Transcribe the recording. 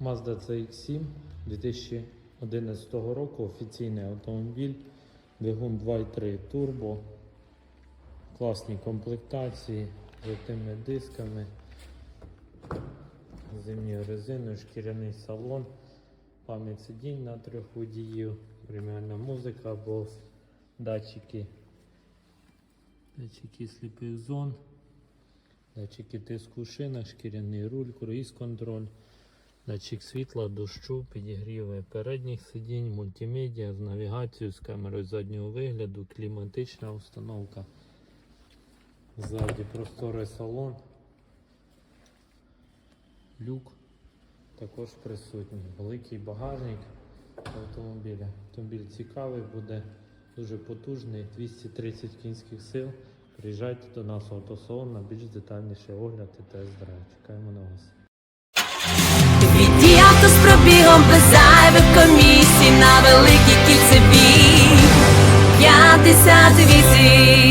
Mazda CX-7 2011 року офіційний автомобіль, двигун 2.3 турбо, класні комплектації з тими дисками, зимньою резиною, шкіряний салон, пам'ять сидінь на трьох водіїв, преміальна музика, Bose, датчики, датчики сліпих зон. Датчики тиску шинах, шкіряний руль, круїз контроль, датчик світла, дощу, підігріви передніх сидінь, мультимедіа з навігацією, з камерою заднього вигляду, кліматична установка. Ззаді просторий салон. Люк також присутній. Великий багажник автомобіля. Автомобіль цікавий буде, дуже потужний, 230 кінських сил. Приїжджайте до нас в автосалон на більш детальніший огляд і тест-драйв. Чекаємо на вас. Авто з пробігом без зайвих комісій. На великій кільцевій. 58